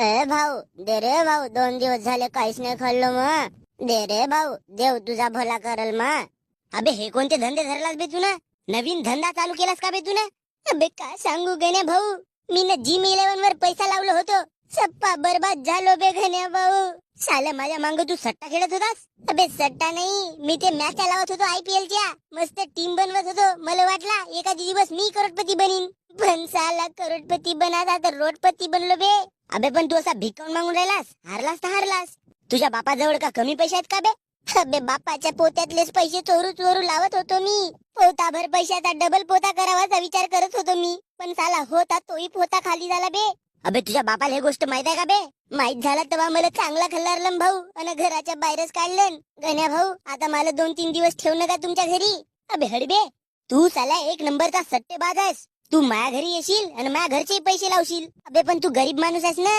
ए भाऊ दे रे भाऊ दोन दिवस झाले काहीच नाही खाल्लो मग दे रे भाऊ देव तुझा भला करल मग अबे हे कोणते धंदे धरलास बे तू ना? नवीन धंदा चालू केलास का बे तू अबे काय सांगू गण्या भाऊ? मी ना जिम इलेव्हन वर पैसा लावलो होतो. सप्पा बरबाद झालो बे गण्या भाऊ. साला माझ्या मांग तू सट्टा खेळत होतास? अबे सट्टा नाही. मी ते मॅच लावत होतो आयपीएल च्या. मस्त टीम बनवत होतो. मला वाटला एका दिवस मी करोडपती बनीन. पण साला करोडपती बनाचा तर रोडपती बनलो बे. अबे पण तू असा भिकवून मागून राहिलास? हारलास तर हारलास. तुझ्या बापाजवळ का कमी पैसे आहेत का बे? अबे बापाच्या पोत्यातलेच पैसे चोरू चोरू लावत होतो मी. पोताभर पैशाचा डबल पोता करावाचा विचार करत होतो मी. पण साला होता तोही पोता खाली झाला बे. अबे तुझ्या बापाला हे गोष्ट माहीत आहे का बे? माहीत झाला तेव्हा मला चांगला खल्लारलं भाऊ आणि घराच्या बाहेरच काढलं गण्या भाऊ आता मला दोन तीन दिवस ठेवू नका तुमच्या घरी. अबे हडबे तू साला एक नंबरचा सट्टेबाज आहेस. तू माझ्या घरी येशील आणि माझ्या घरचे पैसे लावशील. अबे पण तू गरीब माणूस आहेस ना